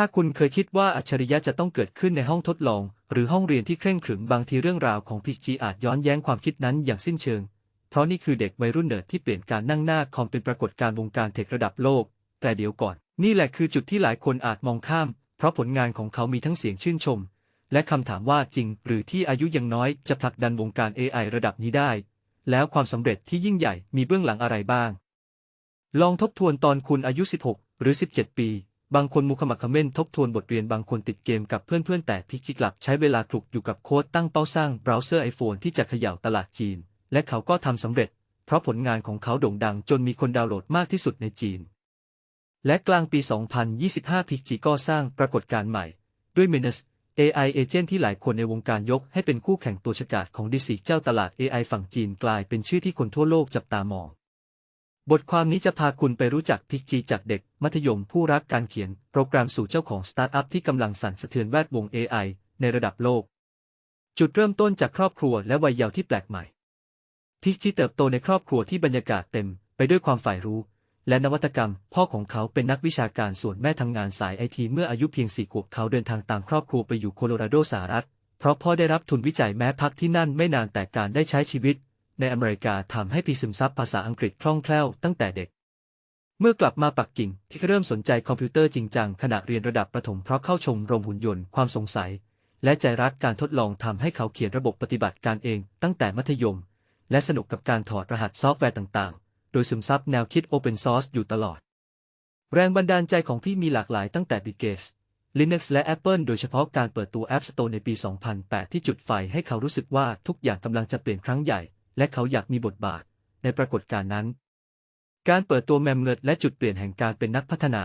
ถ้าคุณเคยคิดว่าอัจฉริยะจะต้องเกิดขึ้นในห้องทดลอง หรือห้องเรียนที่เคร่งขรึมบางทีเรื่องราวของพิกจีอาจย้อนแย้งความคิดนั้นอย่างสิ้นเชิง เพราะนี่คือเด็กวัยรุ่นเนิร์ดที่เปลี่ยนการนั่งหน้าคอมเป็นปรากฏการณ์วงการเทคระดับโลก แต่เดี๋ยวก่อน นี่แหละคือจุดที่หลายคนอาจมองข้าม เพราะผลงานของเขามีทั้งเสียงชื่นชม และคำถามว่าจริง หรือที่อายุยังน้อยจะผลักดันวงการ AI ระดับนี้ได้ แล้วความสำเร็จที่ยิ่งใหญ่มีเบื้องหลังอะไรบ้าง ลองทบทวนตอนคุณอายุ 16 หรือ 17 ปี บางคนมุขมักขม้นทบทวนบทเรียนบางคนติดเกมกับเพื่อนๆ แต่พิกจิกลับใช้เวลาคลุกอยู่กับโค้ดตั้งเป้าสร้างเบราว์เซอร์ไอโฟนที่จะเขย่าตลาดจีน และเขาก็ทำสำเร็จ เพราะผลงานของเขาโด่งดังจนมีคนดาวน์โหลดมากที่สุดในจีน และกลางปี 2025พิกจิก็สร้างปรากฏการณ์ใหม่ ด้วย Menace AI Agent ที่หลายคนในวงการยกให้เป็นคู่แข่งตัวฉกาจของดิสิเจ้าตลาด AI ฝั่งจีนกลายเป็นชื่อที่คนทั่วโลกจับตามอง บทความนี้จะพาคุณไปรู้จักพิกจีจากเด็ก มัธยมผู้รักการเขียน โปรแกรมสู่เจ้าของสตาร์ทอัพที่กำลังสั่นสะเทือนแวดวง AI ในระดับโลก จุดเริ่มต้นจากครอบครัวและวัยเยาว์ที่แปลกใหม่ พิกจีเติบโตในครอบครัวที่บรรยากาศเต็ม ไปด้วยความฝ่ายรู้ และนวัตกรรม พ่อของเขาเป็นนักวิชาการส่วนแม่ทำงานสายไอทีเมื่ออายุเพียงสี่ขวบเขาเดินทางตามครอบครัวไปอยู่โคโลราโดสหรัฐเพราะพ่อได้รับทุนวิจัยแม้พักที่นั่นไม่นานแต่การได้ใช้ชีวิต ในอเมริกาทำให้พีซึมซับภาษาอังกฤษคล่องแคล่วตั้งแต่เด็ก เมื่อกลับมาปักกิ่งที่เริ่มสนใจคอมพิวเตอร์จริงจังขณะเรียนระดับประถมเพราะเข้าชมรมหุ่นยนต์ความสงสัย และใจรักการทดลองทำให้เขาเขียนระบบปฏิบัติการเองตั้งแต่มัธยม และสนุกกับการถอดรหัสซอฟต์แวร์ต่างๆ โดยซึมซับแนวคิด Open Source อยู่ตลอด แรงบันดาลใจของพี่มีหลากหลายตั้งแต่ Bill Gates Linux และ Apple โดยเฉพาะการเปิดตัว App Store ในปี 2008 ที่จุดไฟให้เขารู้สึกว่าทุกอย่างกำลังจะเปลี่ยนครั้งใหญ่ และเขาอยากมีบทบาทในปรากฏการณ์นั้น การเปิดตัวแมมเงิดและจุดเปลี่ยนแห่งการเป็นนักพัฒนา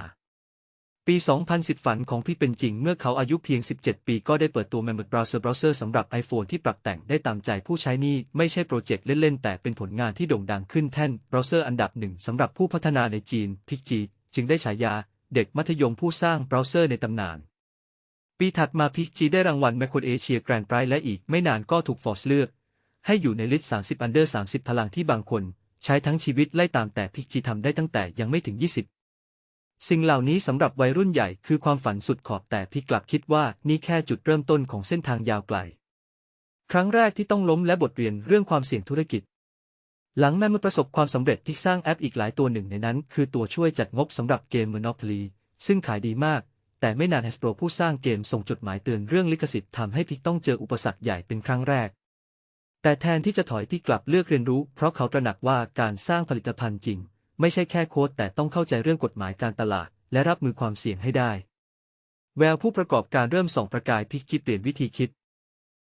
ปี 2010 ฝันของพี่เป็นจริง เมื่อเขาอายุเพียง 17 ปีก็ได้เปิดตัว m e m o r Browser Browser สำหรับ iPhone ที่ปรับแต่งได้ตามใจผู้ใช้นี่ไม่ใช่โปรเจกต์เล่น ๆ แต่เป็นผลงานที่โด่งดังขึ้นแท่นเบราว์เซอร์อันดับหนึ่งสำหรับผู้พัฒนาในจีนพิกจีจึงได้ฉายา เด็กมัธยมผู้สร้างเบราว์เซอร์ในตำนานปีถัดมาพิกจีได้รางวัลแมคโครเอเชียแกรนด์ไพรส์และอีกไม่นานก็ถูกฟอร์สเลือก ให้อยู่ในลิสต์30อันเดอร์30 พลังที่บางคน ใช้ทั้งชีวิตไล่ตามแต่พิกจีทำได้ตั้งแต่ยังไม่ถึง 20 สิ่งเหล่านี้สำหรับวัยรุ่นใหญ่คือความฝันสุดขอบแต่พี่กลับคิดว่านี่แค่จุดเริ่มต้นของเส้นทางยาวไกล ครั้งแรกที่ต้องล้มและบทเรียนเรื่องความเสี่ยงธุรกิจ หลังแม้มาประสบความสำเร็จที่สร้างแอปอีกหลายตัวหนึ่งในนั้น คือตัวช่วยจัดงบสำหรับเกม Monopoly ซึ่งขายดีมากแต่ไม่นาน Hasbro ผู้สร้างเกมส่งจดหมายเตือนเรื่องลิขสิทธิ์ทำให้พี่ต้องเจออุปสรรคใหญ่เป็นครั้งแรก แต่แทนที่จะถอยพี่กลับเลือกเรียนรู้ เพราะเขาตระหนักว่าการสร้างผลิตภัณฑ์จริง ไม่ใช่แค่โค้ดแต่ต้องเข้าใจเรื่องกฎหมายการตลาด และรับมือความเสี่ยงให้ได้ แววผู้ประกอบการเริ่มส่องประกายพิกจิเปลี่ยนวิธีคิด